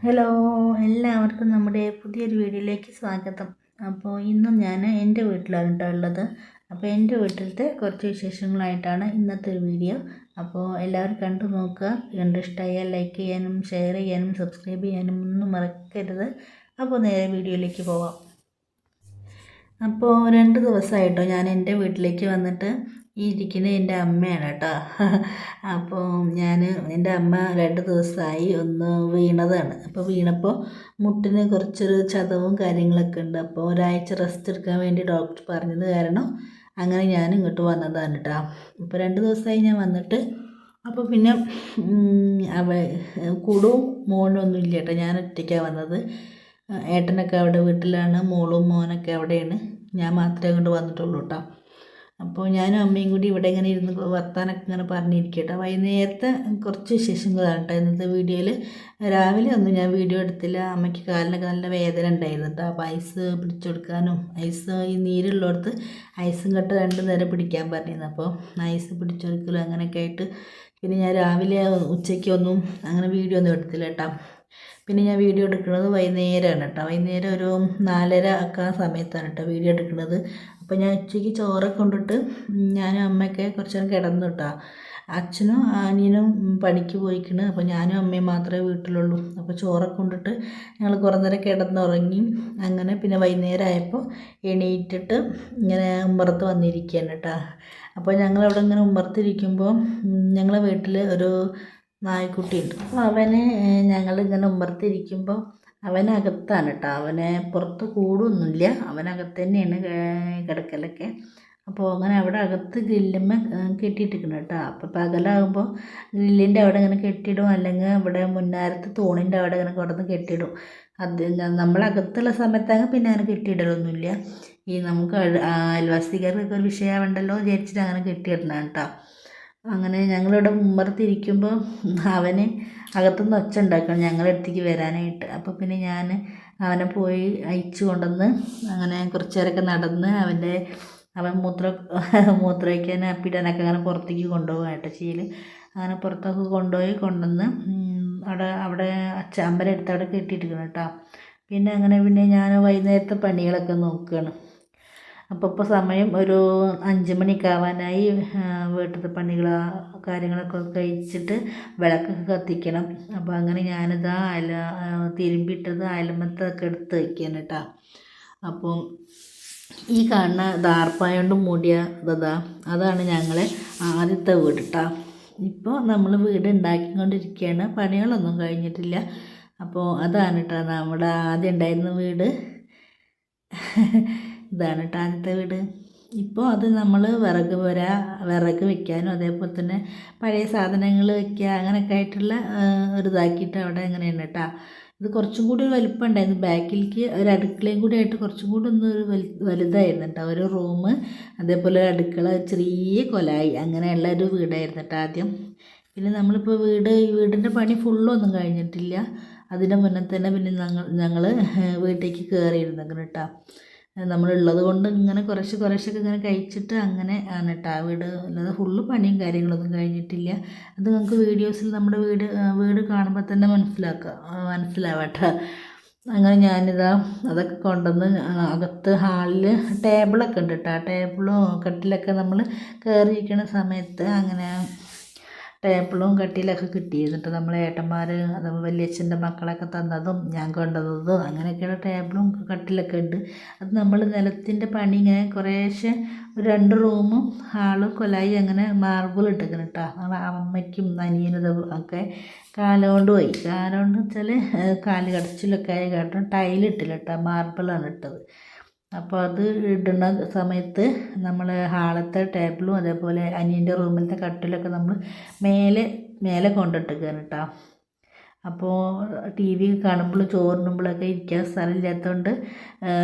Hello എല്ലാവർക്കും നമ്മുടെ പുതിയൊരു വീഡിയോയിലേക്ക് സ്വാഗതം. അപ്പോൾ ഇന്ന് ഞാൻ എന്റെ വീട്ടിലാണ് കേട്ടോ ഉള്ളത്. അപ്പോൾ എന്റെ വീട്ടിലത്തെ കുറച്ച് വിശേഷങ്ങളായിട്ടാണ് ഇന്നത്തെ ഒരു വീഡിയോ. അപ്പോൾ എല്ലാവരും കണ്ടു നോക്കുക. കണ്ട് ഇഷ്ടമായാൽ ലൈക്ക് ചെയ്യാനും ഷെയർ ചെയ്യാനും സബ്സ്ക്രൈബ് ചെയ്യാനും ഒന്നും മറക്കരുത്. അപ്പോൾ നേരെ വീഡിയോയിലേക്ക് പോവാം. അപ്പോൾ രണ്ട് ദിവസമായിട്ടോ ഞാൻ എന്റെ വീട്ടിലേക്ക് വന്നിട്ട് ഈ ഇരിക്കുന്നത് എന്റെ അമ്മയാണ് കേട്ടോ അപ്പോൾ ഞാൻ എന്റെ അമ്മ രണ്ട് ദിവസമായി ഒന്ന് വീണതാണ്. അപ്പോൾ വീണപ്പോൾ മുട്ടിന് കുറച്ചൊരു ചതവും കാര്യങ്ങളൊക്കെ ഉണ്ട്. അപ്പോൾ ഒരാഴ്ച റെസ്റ്റ് എടുക്കാൻ വേണ്ടി ഡോക്ടർ പറഞ്ഞത് കാരണം അങ്ങനെ ഞാൻ ഇങ്ങോട്ട് വന്നതാണ് കേട്ടോ അപ്പോൾ രണ്ട് ദിവസമായി ഞാൻ വന്നിട്ട് അപ്പോൾ പിന്നെ അവ കൂടും ഒന്നും ഇല്ല കേട്ടോ ഞാൻ ഒറ്റയ്ക്കാണ് വന്നത്. ഏട്ടനൊക്കെ അവിടെ വീട്ടിലാണ് മോളും മോനൊക്കെ അവിടെയാണ്. ഞാൻ മാത്രമേ അങ്ങോട്ട് വന്നിട്ടുള്ളൂ കേട്ടോ അപ്പോൾ ഞാനും അമ്മയും കൂടി ഇവിടെ ഇങ്ങനെ ഇരുന്ന് വർത്താനൊക്കെ ഇങ്ങനെ പറഞ്ഞിരിക്കട്ടെ വൈകുന്നേരത്തെ കുറച്ച് വിശേഷങ്ങളാണ് കേട്ടോ ഇന്നത്തെ വീഡിയോയിൽ രാവിലെ ഒന്നും ഞാൻ വീഡിയോ എടുത്തില്ല. അമ്മയ്ക്ക് കാലിനൊക്കെ നല്ല വേദന ഉണ്ടായിരുന്നു കേട്ടോ. അപ്പോൾ ഐസ് പിടിച്ചു കൊടുക്കാനും ഐസ് ഈ നീരുള്ളിടത്ത് ഐസും കട്ട് രണ്ട് നേരം പിടിക്കാൻ പറഞ്ഞിരുന്നു. അപ്പോൾ ഐസ് പിടിച്ചു കൊടുക്കലും അങ്ങനെയൊക്കെ ആയിട്ട് പിന്നെ ഞാൻ രാവിലെ ഉച്ചയ്ക്കൊന്നും അങ്ങനെ വീഡിയോ ഒന്നും എടുത്തില്ല കേട്ടോ. പിന്നെ ഞാൻ വീഡിയോ എടുക്കുന്നത് വൈകുന്നേരമാണ് കേട്ടോ. വൈകുന്നേരം ഒരു നാലര ഒക്കെ ആ സമയത്താണ് കേട്ടോ വീഡിയോ എടുക്കുന്നത്. അപ്പോൾ ഞാൻ ഉച്ചയ്ക്ക് ചോറൊക്കെ കൊണ്ടിട്ട് ഞാനും അമ്മയൊക്കെ കുറച്ച് നേരം കിടന്നു കേട്ടോ. അച്ഛനും അനിയനും പണിക്ക് പോയിക്കണ്. അപ്പോൾ ഞാനും അമ്മയും മാത്രമേ വീട്ടിലുള്ളൂ. അപ്പോൾ ചോറൊക്കെ കൊണ്ടിട്ട് ഞങ്ങൾ കുറേ നേരം കിടന്നുറങ്ങി. അങ്ങനെ പിന്നെ വൈകുന്നേരം ആയപ്പോൾ എണീറ്റിട്ട് ഇങ്ങനെ ഉമ്മറത്ത് വന്നിരിക്കുകയാണ് കേട്ടോ. അപ്പോൾ ഞങ്ങളവിടെ ഇങ്ങനെ ഉമ്മറത്തിരിക്കുമ്പോൾ ഞങ്ങളെ വീട്ടിൽ ഒരു നായ്ക്കുട്ടിയുണ്ട്. അപ്പോൾ അവന് ഞങ്ങളിങ്ങനെ ഉമ്മർത്തിരിക്കുമ്പോൾ അവനകത്താണ് കേട്ടോ അവനെ പുറത്ത് കൂടൊന്നുമില്ല അവനകത്ത് തന്നെയാണ് കിടക്കലൊക്കെ. അപ്പോൾ അങ്ങനെ അവിടെ അകത്ത് ഗ്രില്ലുമ്മ കെട്ടിയിട്ടിരിക്കണം കേട്ടോ അപ്പോൾ പകലാകുമ്പോൾ ഗ്രില്ലിന്റെ അവിടെ ഇങ്ങനെ കെട്ടിയിടും. അല്ലെങ്കിൽ ഇവിടെ മുന്നാരത്ത് തൂണിന്റെ അവിടെ ഇങ്ങനെ കിടന്ന് കെട്ടിയിടും. അത് നമ്മളകത്തുള്ള സമയത്താണ് പിന്നെ അങ്ങനെ കെട്ടിയിടലൊന്നുമില്ല. ഈ നമുക്ക് അയൽവാസികാർക്കൊക്കെ ഒരു വിഷയമാവണ്ടല്ലോ വിചാരിച്ചിട്ട് അങ്ങനെ കെട്ടിയിടണം കേട്ടോ അങ്ങനെ ഞങ്ങളിവിടെ ഉമ്മറത്തിരിക്കുമ്പോൾ അവന് അകത്തുനിന്ന് ഒച്ച ഉണ്ടാക്കണം ഞങ്ങളുടെ അടുത്തേക്ക് വരാനായിട്ട്. അപ്പോൾ പിന്നെ ഞാൻ അവനെ പോയി അയച്ചു കൊണ്ടുവന്ന് അങ്ങനെ കുറച്ച് നേരമൊക്കെ നടന്ന് അവന്റെ അവൻ മൂത്ര മൂത്രമൊഴിക്കാൻ അപ്പിടാനൊക്കെ അങ്ങനെ പുറത്തേക്ക് കൊണ്ടുപോകും ചെയ്യൽ അങ്ങനെ പുറത്തൊക്കെ കൊണ്ടുപോയി കൊണ്ടുവന്ന് അവിടെ അവിടെ അച്ചാമ്പര എടുത്ത് അവിടെ കെട്ടിയിട്ടിരിക്കണം കേട്ടോ. പിന്നെ അങ്ങനെ പിന്നെ ഞാൻ വൈകുന്നേരത്തെ പണികളൊക്കെ നോക്കുകയാണ് അപ്പോൾ ഇപ്പോൾ സമയം ഒരു അഞ്ച് മണിയൊക്കെ ആവാനായി വീട്ടിലത്തെ പണികൾ കാര്യങ്ങളൊക്കെ കഴിച്ചിട്ട് വിളക്കൊക്കെ കത്തിക്കണം. അപ്പോൾ അങ്ങനെ ഞാനിതാ അയല തിരുമ്പിട്ടത് അയലമത്തൊക്കെ എടുത്ത് വയ്ക്കുകയാണ് കേട്ടോ അപ്പോൾ ഈ കാണുന്ന ദാർപ്പായ കൊണ്ട് മൂടിയ ഇതാ അതാണ് ഞങ്ങളെ ആദ്യത്തെ വീട് കേട്ടോ ഇപ്പോൾ നമ്മൾ വീട് ഉണ്ടാക്കിക്കൊണ്ടിരിക്കുകയാണ് പണികളൊന്നും കഴിഞ്ഞിട്ടില്ല. അപ്പോൾ അതാണ് കേട്ടോ നമ്മുടെ ആദ്യം ഉണ്ടായിരുന്ന വീട്. ഇതാണ് കേട്ടോ വീട്. ഇപ്പോൾ അത് നമ്മൾ വിറക് വരാ വിറക് വെക്കാനും അതേപോലെ തന്നെ പഴയ സാധനങ്ങൾ വെക്കുക അങ്ങനെയൊക്കെ ആയിട്ടുള്ള ഒരു ഇതാക്കിയിട്ട് അവിടെ അങ്ങനെയാണ് കേട്ടോ ഇത് കുറച്ചും കൂടി വലിപ്പം ഉണ്ടായിരുന്നു ബാക്കിലേക്ക് ഒരു അടുക്കളയും കൂടി ആയിട്ട് കുറച്ചും കൂടി ഒന്ന് ഒരു വലുതായിരുന്നു കേട്ടോ ഒരു റൂം അതേപോലെ ഒരു അടുക്കള ചെറിയ കൊലായി. അങ്ങനെയുള്ള ഒരു വീടായിരുന്നു കേട്ടോ ആദ്യം. പിന്നെ നമ്മളിപ്പോൾ വീട് വീടിന്റെ പണി ഫുള്ളൊന്നും കഴിഞ്ഞിട്ടില്ല. അതിന്റെ മുന്നേ തന്നെ പിന്നെ ഞങ്ങൾ ഞങ്ങൾ വീട്ടിലേക്ക് അങ്ങനെ കേട്ടോ നമ്മളുള്ളത് കൊണ്ട് ഇങ്ങനെ കുറച്ച് കുറേശ്ശൊക്കെ ഇങ്ങനെ കഴിച്ചിട്ട് അങ്ങനെ ആണ് കേട്ടോ വീട് അല്ലാതെ ഫുള്ള് പണിയും കാര്യങ്ങളൊന്നും കഴിഞ്ഞിട്ടില്ല. അത് നമുക്ക് വീഡിയോസിൽ നമ്മുടെ വീട് വീട് കാണുമ്പോൾ തന്നെ മനസ്സിലാക്കാം മനസ്സിലാവട്ടെ. അങ്ങനെ ഞാനിതാ അതൊക്കെ കൊണ്ടുവന്ന് അകത്ത് ഹാളിൽ ടേബിളൊക്കെ ഉണ്ട് കേട്ടോ ആ ടേബിളും കട്ടിലൊക്കെ നമ്മൾ കയറിയിരിക്കുന്ന സമയത്ത് അങ്ങനെ ടേബിളും കട്ടിലൊക്കെ എന്നിട്ട് നമ്മളെ ഏട്ടന്മാർ അതുപോലെ വലിയച്ഛന്റെ മക്കളൊക്കെ തന്നതും ഞാൻ കൊണ്ടുവന്നതും അങ്ങനെയൊക്കെയുള്ള ടേബിളും കട്ടിലൊക്കെ ഉണ്ട്. അത് നമ്മൾ നിലത്തിന്റെ പണി ഇങ്ങനെ കുറേശ്ശെ ഒരു രണ്ട് റൂമും ഹാളും കൊലായി അങ്ങനെ മാർബിൾ ഇട്ടേക്കണം കേട്ടോ അമ്മയ്ക്കും അനിയനും ഒക്കെ കാലുകൊണ്ട് പോയി. കാലുകൊണ്ട് വെച്ചാൽ കാൽ കടച്ചിലൊക്കെ ആയി കാരണം ടൈലിട്ടില്ല കേട്ടോ മാർബിളാണ് ഇട്ടത്. അപ്പോൾ അത് ഇടുന്ന സമയത്ത് നമ്മൾ ഹാളത്തെ ടേബിളും അതേപോലെ അനിയന്റെ റൂമിലത്തെ കട്ടിലൊക്കെ നമ്മൾ മേലെ മേലെ കൊണ്ടിട്ടേക്കാണ് കേട്ടോ. അപ്പോൾ ടി വി കാണുമ്പോഴും ചോറിനുമ്പോഴൊക്കെ ഇരിക്കാൻ സ്ഥലമില്ലാത്തതുകൊണ്ട്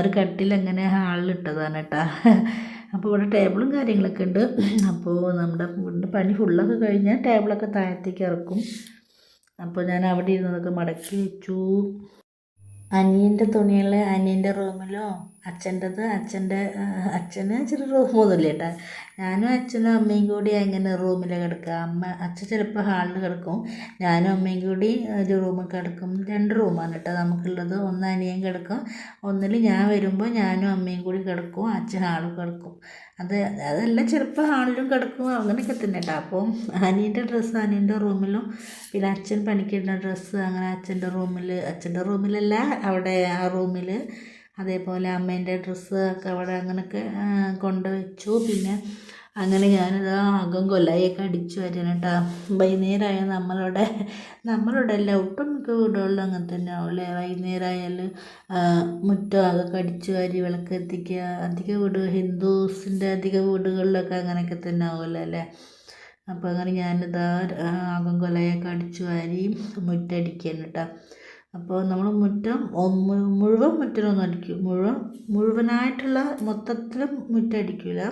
ഒരു കട്ടിൽ അങ്ങനെ ഹാളിലിട്ടതാണ് കേട്ടോ. അപ്പോൾ ഇവിടെ ടേബിളും കാര്യങ്ങളൊക്കെ ഉണ്ട്. അപ്പോൾ നമ്മുടെ വീടിന്റെ പണി ഫുള്ളൊക്കെ കഴിഞ്ഞാൽ ടേബിളൊക്കെ താഴത്തേക്ക് ഇറക്കും. അപ്പോൾ ഞാൻ അവിടെ ഇരുന്നതൊക്കെ മടക്കി വെച്ചു. അനിയന്റെ തുണികൾ അനിയന്റെ റൂമിലോ അച്ഛന്റെത് അച്ഛന്റെ അച്ഛന് ഇച്ചിരി റൂമൊന്നുമില്ല കേട്ടോ. ഞാനും അച്ഛനും അമ്മയും കൂടി അങ്ങനെ റൂമിൽ കിടക്കുക. അമ്മ അച്ഛൻ ചിലപ്പോൾ ഹാളിൽ കിടക്കും. ഞാനും അമ്മയും കൂടി ഒരു റൂമിൽ കിടക്കും. രണ്ട് റൂമാണ് കേട്ടോ നമുക്കുള്ളത്. ഒന്ന് അനിയൻ കിടക്കും. ഒന്നിൽ ഞാൻ വരുമ്പോൾ ഞാനും അമ്മയും കൂടി കിടക്കും. അച്ഛൻ ഹാളിൽ കിടക്കും. അത് അതെല്ലാം ചിലപ്പോൾ ഹാളിലും കിടക്കും. അങ്ങനെയൊക്കെ തന്നെ കേട്ടോ. അപ്പം അനിയന്റെ ഡ്രസ്സ് അനിയന്റെ റൂമിലും പിന്നെ അച്ഛൻ പണിക്കിടുന്ന ഡ്രസ്സ് അങ്ങനെ അച്ഛന്റെ റൂമിൽ അച്ഛന്റെ റൂമിലല്ല അവിടെ ആ റൂമിൽ അതേപോലെ അമ്മേന്റെ ഡ്രസ്സ് ഒക്കെ അവിടെ അങ്ങനെയൊക്കെ കൊണ്ടുവച്ചു. പിന്നെ അങ്ങനെ ഞാനത് അകം കൊല്ലായൊക്കെ അടിച്ചു വരണം കേട്ടോ വൈകുന്നേരമായ നമ്മളുടെ നമ്മളുടെ അല്ല ഒട്ടുമിക്ക വീടുകളിലും അങ്ങനെ തന്നെ ആവില്ലേ വൈകുന്നേരമായാൽ മുറ്റം അതൊക്കെ അടിച്ചു വാരി വിളക്ക് എത്തിക്കുക അധിക വീട് ഹിന്ദുസിന്റെ അധിക വീടുകളിലൊക്കെ അങ്ങനെയൊക്കെ തന്നെ ആവുമല്ലോ അല്ലേ? അപ്പോൾ അങ്ങനെ ഞാനിതാ അകം കൊലയൊക്കെ അടിച്ചു വാരി മുറ്റടിക്കാൻ കേട്ടോ അപ്പോൾ നമ്മൾ മുറ്റം മുഴുവൻ മുറ്റമൊന്നും അടിക്കും. മുഴുവൻ മുഴുവനായിട്ടുള്ള മൊത്തത്തിലും മുറ്റടിക്കില്ല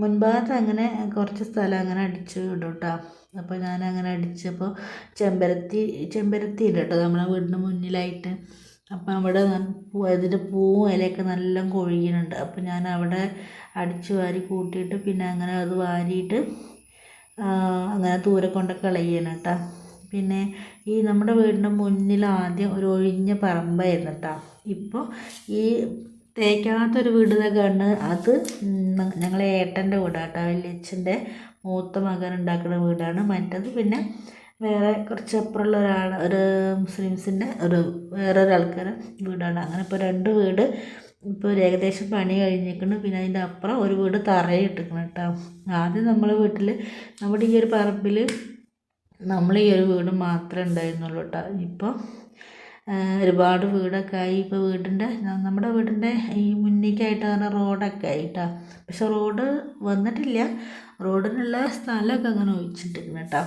മുൻഭാഗത്ത് അങ്ങനെ കുറച്ച് സ്ഥലം അങ്ങനെ അടിച്ച് ഇടും കേട്ടോ അപ്പോൾ ഞാൻ അങ്ങനെ അടിച്ചപ്പോൾ ചെമ്പരത്തി ചെമ്പരത്തി ഉണ്ട് കേട്ടോ നമ്മളെ വീടിന്റെ മുന്നിലായിട്ട്. അപ്പം അവിടെ അതിന്റെ പൂവും ഇലയൊക്കെ നല്ല കൊഴിയുന്നുണ്ട്. അപ്പോൾ ഞാൻ അവിടെ അടിച്ച് വാരി കൂട്ടിയിട്ട് പിന്നെ അങ്ങനെ അത് വാരിയിട്ട് അങ്ങനെ ദൂരെ കൊണ്ട് കളയണം കേട്ടോ. പിന്നെ ഈ നമ്മുടെ വീടിന്റെ മുന്നിൽ ആദ്യം ഒരു ഒഴിഞ്ഞ പറമ്പായിരുന്നു കേട്ടോ ഇപ്പോൾ ഈ തേക്കാത്തൊരു വീട് കണ്ട് അത് ഞങ്ങളെ ഏട്ടന്റെ വീടാണ് കേട്ടോ വലിയച്ഛന്റെ മൂത്ത മകൻ ഉണ്ടാക്കുന്ന വീടാണ്. മറ്റത് പിന്നെ വേറെ കുറച്ച് അപ്പുറമുള്ള ഒരാൾ ഒരു മുസ്ലിംസിന്റെ ഒരു വേറെ ഒരാൾക്കാരെ വീടാണ്. അങ്ങനെ ഇപ്പോൾ രണ്ട് വീട് ഇപ്പോൾ ഒരു ഏകദേശം പണി കഴിഞ്ഞിരിക്കുന്നു. പിന്നെ അതിന്റെ അപ്പുറം ഒരു വീട് തറയിട്ടിരിക്കണം കേട്ടോ ആദ്യം നമ്മളെ വീട്ടിൽ നമ്മുടെ ഈ ഒരു പറമ്പിൽ നമ്മൾ ഈ ഒരു വീട് മാത്രമേ ഉണ്ടായിരുന്നുള്ളൂ കേട്ടോ ഇപ്പോൾ ഒരുപാട് വീടൊക്കെ ആയി. ഇപ്പോൾ വീടിന്റെ നമ്മുടെ വീടിന്റെ ഈ മുന്നിലേക്കായിട്ട് പറഞ്ഞാൽ റോഡൊക്കെ ആയിട്ടാ. പക്ഷെ റോഡ് വന്നിട്ടില്ല. റോഡിനുള്ള സ്ഥലമൊക്കെ അങ്ങനെ ഒഴിച്ചിട്ടിരുന്നു കേട്ടോ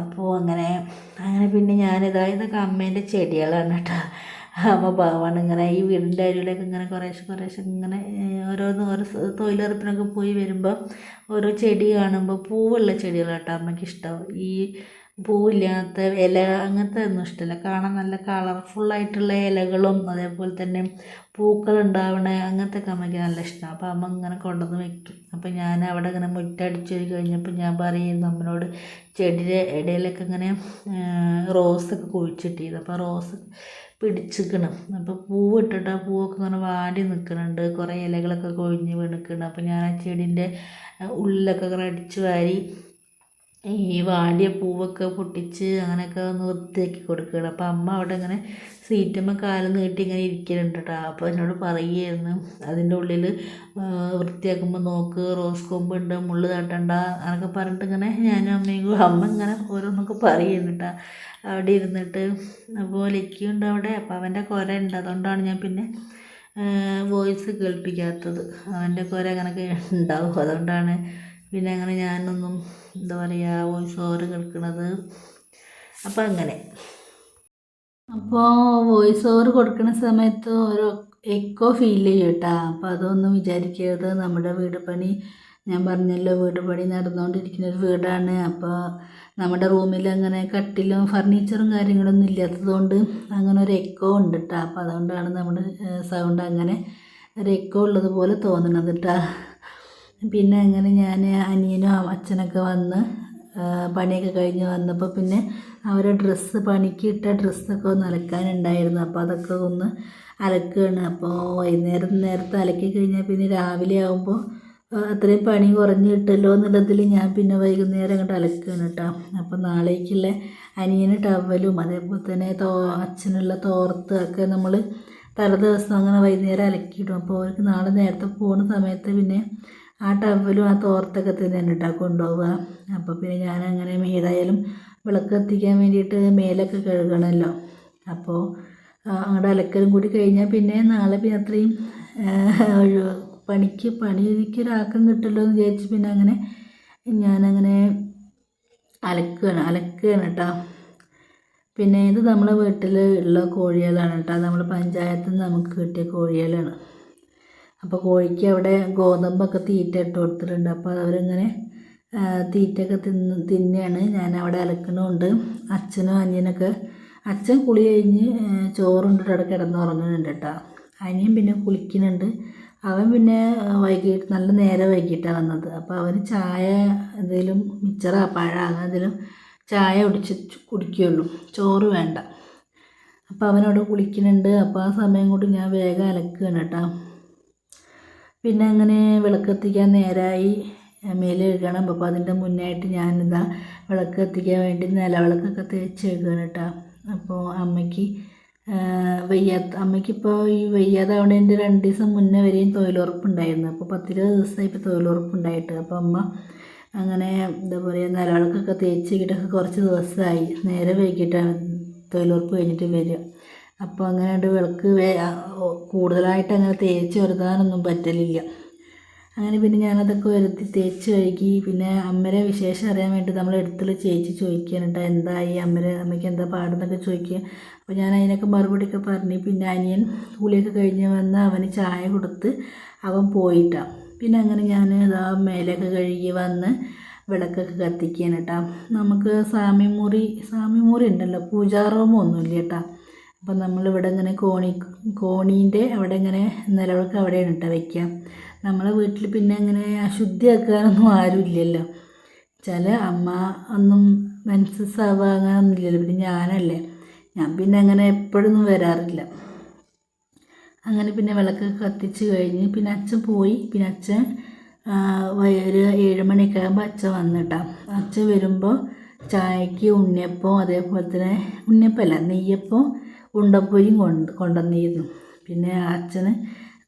അപ്പോൾ അങ്ങനെ അങ്ങനെ പിന്നെ ഞാനിതാ ഇതൊക്കെ അമ്മേന്റെ ചെടികളാണ് കേട്ടോ അമ്മ പാവാണ് ഇങ്ങനെ ഈ വീടിന്റെ അരിയിലേക്ക് ഇങ്ങനെ കുറേശ്ശെ കുറേശ്ശെ ഇങ്ങനെ ഓരോന്ന് ഓരോ തൊഴിലുറപ്പിനൊക്കെ പോയി വരുമ്പോൾ ഓരോ ചെടി കാണുമ്പോൾ പൂവുള്ള ചെടികളാട്ടോ അമ്മയ്ക്ക് ഇഷ്ടം. ഈ പൂവില്ലാത്ത ഇല അങ്ങനത്തെ ഒന്നും ഇഷ്ടമല്ല കാണാൻ നല്ല കളർഫുള്ളായിട്ടുള്ള ഇലകളും അതേപോലെ തന്നെ പൂക്കളുണ്ടാവണ അങ്ങനത്തെ ഒക്കെ അമ്മയ്ക്ക് നല്ല ഇഷ്ടമാണ് അപ്പോൾ അമ്മ ഇങ്ങനെ കൊണ്ടുവന്ന് വെക്കും. അപ്പോൾ ഞാൻ അവിടെ ഇങ്ങനെ മുറ്റടിച്ച് കഴിഞ്ഞപ്പോൾ ഞാൻ പറയുന്നു നമ്മളോട് ചെടിയുടെ ഇടയിലൊക്കെ ഇങ്ങനെ റോസൊക്കെ കുഴിച്ചിട്ടിരുന്നു. അപ്പോൾ റോസ് പിടിച്ചിക്കണം. അപ്പോൾ പൂവ് ഇട്ടിട്ട് ആ പൂവൊക്കെ ഇങ്ങനെ വാടി നിൽക്കുന്നുണ്ട് കുറേ ഇലകളൊക്കെ കൊഴിഞ്ഞ് വീണിക്കുന്നുണ്ട് അപ്പോൾ ഞാൻ ആ ചെടീന്റെ ഉള്ളിലൊക്കെ ഇങ്ങനെ അടിച്ച് വാരി ഈ വാടിയ പൂവൊക്കെ പൊട്ടിച്ച് അങ്ങനെയൊക്കെ ഒന്ന് വൃത്തിയാക്കി കൊടുക്കുകയാണ്. അപ്പോൾ അമ്മ അവിടെ ഇങ്ങനെ സീറ്റമ്മ കാലം നീട്ടി ഇങ്ങനെ ഇരിക്കലുണ്ട് കേട്ടോ അപ്പോൾ എന്നോട് പറയുമായിരുന്നു അതിന്റെ ഉള്ളിൽ വൃത്തിയാക്കുമ്പോൾ നോക്ക് റോസ് കൊമ്പുണ്ട് മുള്ള് തട്ടണ്ട അങ്ങനെയൊക്കെ പറഞ്ഞിട്ട് ഇങ്ങനെ ഞാനും അമ്മയും അമ്മ ഇങ്ങനെ ഓരോന്നൊക്കെ പറയുന്നു കേട്ടോ അവിടെ ഇരുന്നിട്ട് അപ്പോൾ ലക്കിയുണ്ട് അവിടെ അപ്പോൾ അവന്റെ കുര ഉണ്ട്. അതുകൊണ്ടാണ് ഞാൻ പിന്നെ വോയിസ് കേൾപ്പിക്കാത്തത്. അവന്റെ കുര അങ്ങനെയൊക്കെ ഉണ്ടാവും. അതുകൊണ്ടാണ് പിന്നെ അങ്ങനെ ഞാനൊന്നും എന്താ പറയുക വോയിസ് ഓവർ കേൾക്കുന്നത് അപ്പോൾ അങ്ങനെ. അപ്പോൾ വോയിസ് ഓവർ കൊടുക്കുന്ന സമയത്ത് ഒരു എക്കോ ഫീൽ ചെയ്യും കേട്ടോ അപ്പോൾ അതൊന്നും വിചാരിക്കരുത്. നമ്മുടെ വീട് പണി ഞാൻ പറഞ്ഞല്ലോ വീട് പണി നടന്നുകൊണ്ടിരിക്കുന്ന ഒരു വീടാണ്. അപ്പോൾ നമ്മുടെ റൂമിൽ അങ്ങനെ കട്ടിലും ഫർണിച്ചറും കാര്യങ്ങളൊന്നും ഇല്ലാത്തതുകൊണ്ട് അങ്ങനെ ഒരു എക്കോ ഉണ്ട് കേട്ടോ അപ്പോൾ അതുകൊണ്ടാണ് നമ്മുടെ സൗണ്ട് അങ്ങനെ ഒരു എക്കോ ഉള്ളതുപോലെ തോന്നണത് കേട്ടോ പിന്നെ അങ്ങനെ ഞാൻ അനിയനും അച്ഛനൊക്കെ വന്ന് പണിയൊക്കെ കഴിഞ്ഞ് വന്നപ്പോൾ പിന്നെ അവരെ ഡ്രസ്സ് പണിക്ക് ഇട്ട ഡ്രസ്സൊക്കെ ഒന്ന് അലക്കാനുണ്ടായിരുന്നു. അപ്പോൾ അതൊക്കെ ഒന്ന് അലക്കുകയാണ് അപ്പോൾ വൈകുന്നേരം നേരത്തെ അലക്കി കഴിഞ്ഞാൽ പിന്നെ രാവിലെ ആകുമ്പോൾ അത്രയും പണി കുറഞ്ഞ് കിട്ടല്ലോ എന്നുള്ളതിൽ ഞാൻ പിന്നെ വൈകുന്നേരം അങ്ങോട്ട് അലക്കുകയാണ് കേട്ടോ. അപ്പോൾ നാളേക്കുള്ള അനിയന് ടവലും അതേപോലെ തന്നെ തോ അച്ഛനുള്ള തോർത്ത് ഒക്കെ നമ്മൾ തലേ ദിവസം അങ്ങനെ വൈകുന്നേരം അലക്കിയിടും. അപ്പോൾ അവർക്ക് നാളെ നേരത്തെ പോകുന്ന സമയത്ത് പിന്നെ ആ ടവലും ആ തോർത്തൊക്കെ തന്നെയാണ് കേട്ടോ കൊണ്ടുപോവുക. അപ്പോൾ പിന്നെ ഞാൻ അങ്ങനെ വിളക്ക് കത്തിക്കാൻ വേണ്ടിയിട്ട് മേലൊക്കെ കഴുകണമല്ലോ അപ്പോൾ അങ്ങോട്ട് അലക്കലും കൂടി കഴിഞ്ഞാൽ പിന്നെ നാളെ പിന്നെ അത്രയും പണിക്ക് പണിക്ക് ഒരാക്കം കിട്ടല്ലോ എന്ന് വിചാരിച്ച് പിന്നെ അങ്ങനെ ഞാനങ്ങനെ അലക്കുകയാണ് അലക്കുകയാണ് കേട്ടോ പിന്നെ ഇത് നമ്മളെ വീട്ടിൽ ഉള്ള കോഴികളാണ് കേട്ടോ നമ്മൾ പഞ്ചായത്തിൽ നിന്ന് നമുക്ക് കിട്ടിയ കോഴികളാണ് അപ്പോൾ കോഴിക്ക് അവിടെ ഗോതമ്പൊക്കെ തീറ്റ ഇട്ട് കൊടുത്തിട്ടുണ്ട്. അപ്പോൾ അവരിങ്ങനെ തീറ്റയൊക്കെ തിന്ന് തിന്നെയാണ്. ഞാൻ അവിടെ അലക്കണമുണ്ട് അച്ഛനും അനിയനൊക്കെ അച്ഛൻ കുളി കഴിഞ്ഞ് ചോറുണ്ടിട്ട് അവിടെ കിടന്നുറങ്ങുന്നുണ്ട് കേട്ടോ. അനിയൻ പിന്നെ കുളിക്കുന്നുണ്ട്. അവൻ പിന്നെ വൈകിട്ട് നല്ല നേരെ വൈകിട്ടാണ് വന്നത്. അപ്പോൾ അവന് ചായ എന്തെങ്കിലും മിച്ചറ പഴ അങ്ങനെ എന്തെങ്കിലും ചായ കുടിച്ച് കുടിക്കുകയുള്ളൂ ചോറ് വേണ്ട. അപ്പോൾ അവനവിടെ കുളിക്കുന്നുണ്ട്. അപ്പോൾ ആ സമയം കൊണ്ട് ഞാൻ വേഗം അലക്കുകയാണ് കേട്ടോ. പിന്നെ അങ്ങനെ വിളക്കെത്തിക്കാൻ നേരമായി മേലെ കഴുകണം. അപ്പോൾ അതിന്റെ മുന്നായിട്ട് ഞാനിതാ വിളക്ക് കത്തിക്കാൻ വേണ്ടി നിലവിളക്കൊക്കെ തേച്ച് കഴുകുകയാണ് കേട്ടോ അപ്പോൾ അമ്മയ്ക്ക് വയ്യാത്ത അമ്മയ്ക്കിപ്പോൾ ഈ വയ്യാതാവണതിന്റെ രണ്ട് ദിവസം മുന്നേ വരെയും തൊഴിലുറപ്പുണ്ടായിരുന്നു. അപ്പോൾ പത്തിരുപത് ദിവസമായി ഇപ്പോൾ തൊഴിലുറപ്പുണ്ടായിട്ട്. അപ്പോൾ അമ്മ അങ്ങനെ എന്താ പറയുക നിലവിളക്കൊക്കെ തേച്ച് കിട്ടൊക്കെ കുറച്ച് ദിവസമായി. നേരെ വൈകിട്ടാണ് തൊഴിലുറപ്പ് കഴിഞ്ഞിട്ട് വരിക. അപ്പോൾ അങ്ങനെ വിളക്ക് കൂടുതലായിട്ട് അങ്ങനെ തേച്ച് വരുത്താനൊന്നും പറ്റലില്ല. അങ്ങനെ പിന്നെ ഞാനതൊക്കെ വരുത്തി തേച്ച് കഴുകി പിന്നെ അമ്മരെ വിശേഷം അറിയാൻ വേണ്ടി നമ്മൾ എടുത്തുള്ള ചേച്ചി ചോദിക്കാനുണ്ട് എന്തായി? അമ്മരെ അമ്മയ്ക്ക് എന്താ പാടുന്നൊക്കെ ചോദിക്കുക അപ്പോൾ ഞാൻ അതിനൊക്കെ മറുപടിയൊക്കെ പറഞ്ഞ് പിന്നെ അനിയൻ കൂലിയൊക്കെ കഴിഞ്ഞ് വന്ന് അവന് ചായ കൊടുത്ത് അവൻ പോയിട്ടാണ് പിന്നെ അങ്ങനെ ഞാൻ ഇതാ മേലൊക്കെ കഴുകി വന്ന് വിളക്കൊക്കെ കത്തിക്കാൻ കേട്ടോ നമുക്ക് സാമ്യമുറി സാമ്യമുറി ഉണ്ടല്ലോ പൂജാ റൂമൊന്നുമില്ല കേട്ടോ അപ്പം നമ്മളിവിടെ ഇങ്ങനെ കോണി കോണീന്റെ അവിടെ ഇങ്ങനെ നിലവിളക്ക് അവിടെയാണ് കേട്ടോ വയ്ക്കുക നമ്മളെ വീട്ടിൽ പിന്നെ അങ്ങനെ അശുദ്ധിയാക്കാനൊന്നും ആരുമില്ലല്ലോ. ചില അമ്മ ഒന്നും മെൻസസ്സാവുക അങ്ങനെ ഇല്ലല്ലോ പിന്നെ ഞാനല്ലേ. ഞാൻ പിന്നെ അങ്ങനെ എപ്പോഴൊന്നും വരാറില്ല. അങ്ങനെ പിന്നെ വിളക്ക് കത്തിച്ച് കഴിഞ്ഞ് പിന്നെ അച്ഛൻ പോയി. പിന്നെ അച്ഛൻ ഒരു ഏഴ് മണിയൊക്കെ ആകുമ്പോൾ അച്ഛൻ വന്നിട്ടാ അച്ഛൻ വരുമ്പോൾ ചായക്ക് ഉണ്ണിയപ്പം അതേപോലെ തന്നെ ഉണ്ണിയപ്പമല്ല നെയ്യപ്പം ഉണ്ടപ്പൊരിയും കൊണ്ട് കൊണ്ടുവന്നിരുന്നു. പിന്നെ അച്ഛന്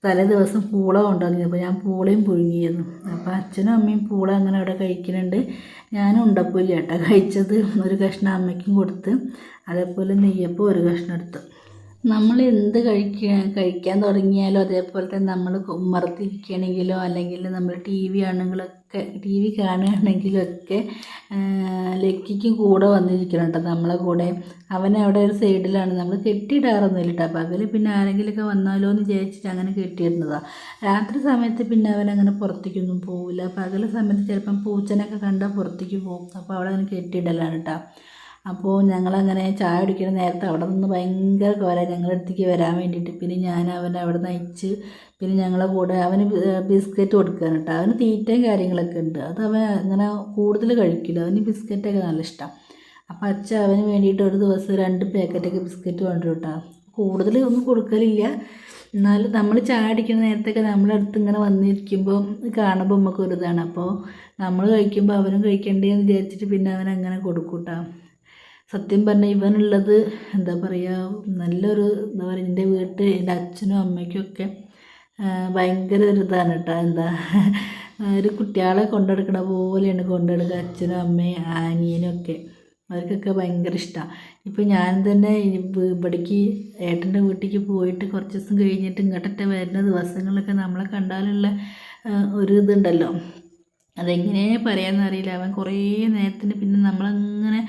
തലേ ദിവസം പൂള കൊണ്ടുവന്നിരുന്നു. അപ്പോൾ ഞാൻ പൂളയും പുഴുങ്ങിയിരുന്നു. അപ്പോൾ അച്ഛനും അമ്മയും പൂള അങ്ങനെ അവിടെ കഴിക്കുന്നുണ്ട്. ഞാനും ഉണ്ടപ്പൊരി കേട്ടോ കഴിച്ചത്. ഒരു കഷ്ണം അമ്മയ്ക്കും കൊടുത്ത് അതേപോലെ നെയ്യപ്പം ഒരു കഷ്ണം എടുത്തു. നമ്മൾ എന്ത് കഴിക്കാൻ കഴിക്കാൻ തുടങ്ങിയാലും അതേപോലെ തന്നെ നമ്മൾ ഉമ്മറത്തിരിക്കുകയാണെങ്കിലോ അല്ലെങ്കിൽ നമ്മൾ ടി വി ആണെങ്കിലൊക്കെ ടി വി കാണുകയാണെങ്കിലും ഒക്കെ ലക്കിക്കും കൂടെ വന്നിരിക്കണം കേട്ടോ നമ്മളെ കൂടെ. അവൻ അവിടെ ഒരു സൈഡിലാണ്. നമ്മൾ കെട്ടിയിടാറൊന്നുമില്ല കേട്ടോ പകൽ പിന്നെ ആരെങ്കിലുമൊക്കെ വന്നാലോ എന്ന് വിചാരിച്ചിട്ട് അങ്ങനെ കെട്ടിയിടുന്നതാണ് രാത്രി സമയത്ത് പിന്നെ അവൻ അങ്ങനെ പുറത്തേക്കൊന്നും പോവില്ല. പകൽ സമയത്ത് ചിലപ്പം പൂച്ചനൊക്കെ കണ്ടാൽ പുറത്തേക്ക് പോകും. അപ്പോൾ അവിടെ അങ്ങനെ കെട്ടിയിടലാണ് കേട്ടോ അപ്പോൾ ഞങ്ങളങ്ങനെ ചായ കുടിക്കുന്ന നേരത്തെ അവിടെ നിന്ന് ഭയങ്കര കോല. ഞങ്ങളുടെ അടുത്തേക്ക് വരാൻ വേണ്ടിയിട്ട്. പിന്നെ ഞാൻ അവനെ അവിടെ നിന്ന് അയച്ച് പിന്നെ ഞങ്ങളെ കൂടെ അവന് ബിസ്ക്കറ്റ് കൊടുക്കാൻ കേട്ടോ. അവന് തീറ്റയും കാര്യങ്ങളൊക്കെ ഉണ്ട്. അത് അവൻ അങ്ങനെ കൂടുതൽ കഴിക്കില്ല. അവന് ബിസ്ക്കറ്റൊക്കെ നല്ല ഇഷ്ടം. അപ്പോൾ അച്ഛൻ അവന് വേണ്ടിയിട്ട് ഒരു ദിവസം രണ്ട് പാക്കറ്റൊക്കെ ബിസ്ക്കറ്റ് കൊണ്ടുവരും കേട്ടോ. കൂടുതൽ ഒന്നും കൊടുക്കലില്ല. എന്നാലും നമ്മൾ ചായ അടിക്കുന്ന നേരത്തൊക്കെ നമ്മളെ അടുത്ത് ഇങ്ങനെ വന്നിരിക്കുമ്പോൾ കാണുമ്പോൾ നമുക്ക് ഒരു ഇതാണ്. അപ്പോൾ നമ്മൾ കഴിക്കുമ്പോൾ അവനും കഴിക്കണ്ടേന്ന് വിചാരിച്ചിട്ട് പിന്നെ അവൻ അങ്ങനെ കൊടുക്കും കേട്ടോ. സത്യം പറഞ്ഞാൽ ഇവനുള്ളത് എന്താ പറയുക നല്ലൊരു എന്താ പറയുക എന്റെ വീട്ടിൽ എന്റെ അച്ഛനും അമ്മയ്ക്കും ഒക്കെ ഭയങ്കര ഒരു ഇതാണ് കേട്ടോ എന്താ ഒരു കുട്ടികളെ കൊണ്ടെടുക്കണ പോലെയാണ് കൊണ്ടെടുക്കുക അച്ഛനും അമ്മയും ആനിയനൊക്കെ ഒക്കെ. അവർക്കൊക്കെ ഭയങ്കര ഇഷ്ടമാണ് ഇപ്പോൾ ഞാൻ തന്നെ ഇവിടേക്ക് ഏട്ടന്റെ വീട്ടിലേക്ക് പോയിട്ട് കുറച്ച് ദിവസം കഴിഞ്ഞിട്ട് ഇങ്ങോട്ടൊക്കെ വരുന്ന ദിവസങ്ങളിലൊക്കെ നമ്മളെ കണ്ടാലുള്ള ഒരു ഇതുണ്ടല്ലോ. അതെങ്ങനെ പറയാമെന്നറിയില്ല അവൻ കുറേ നേരത്തിന് പിന്നെ നമ്മളങ്ങനെ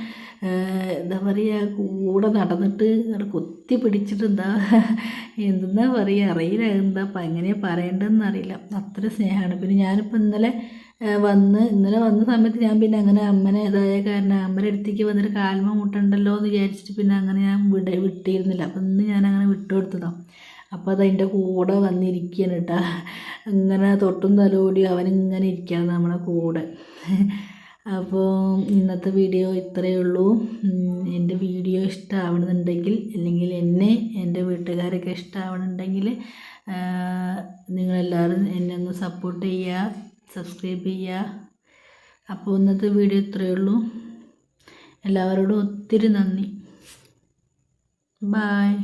എന്താ പറയുക കൂടെ നടന്നിട്ട് അവിടെ കൊത്തി പിടിച്ചിട്ട് എന്താ എന്തെന്നാ പറയുക അറിയില്ല എന്താ അപ്പം എങ്ങനെയാണ് പറയേണ്ടതെന്ന് അറിയില്ല. അത്ര സ്നേഹമാണ് പിന്നെ ഞാനിപ്പോൾ ഇന്നലെ വന്ന് ഇന്നലെ വന്ന സമയത്ത് ഞാൻ പിന്നെ അങ്ങനെ അമ്മനെ ഇതായ കാരണം അമ്മയുടെ അടുത്തേക്ക് വന്നിട്ട് കാൽമ മുട്ടണ്ടല്ലോ എന്ന് വിചാരിച്ചിട്ട് പിന്നെ അങ്ങനെ ഞാൻ വിട വിട്ടിരുന്നില്ല. അപ്പം ഇന്ന് ഞാൻ അങ്ങനെ വിട്ടു കൊടുത്തതാണ് അപ്പോൾ അതതിന്റെ കൂടെ വന്നിരിക്കുകയാണ് കേട്ടോ അങ്ങനെ തൊട്ടും തലോടി അവനിങ്ങനെ ഇരിക്കുകയാണ് നമ്മളെ കൂടെ. അപ്പോൾ ഇന്നത്തെ വീഡിയോ ഇത്രയേ ഉള്ളൂ. എന്റെ വീഡിയോ ഇഷ്ടമാവണമെന്നുണ്ടെങ്കിൽ അല്ലെങ്കിൽ എന്നെ എന്റെ വീട്ടുകാരൊക്കെ ഇഷ്ടമാവണമെന്നുണ്ടെങ്കിൽ നിങ്ങളെല്ലാവരും എന്നെ ഒന്ന് സപ്പോർട്ട് ചെയ്യുക സബ്സ്ക്രൈബ് ചെയ്യുക. അപ്പോൾ ഇന്നത്തെ വീഡിയോ ഇത്രയേ ഉള്ളൂ. എല്ലാവരോടും ഒത്തിരി നന്ദി. ബായ്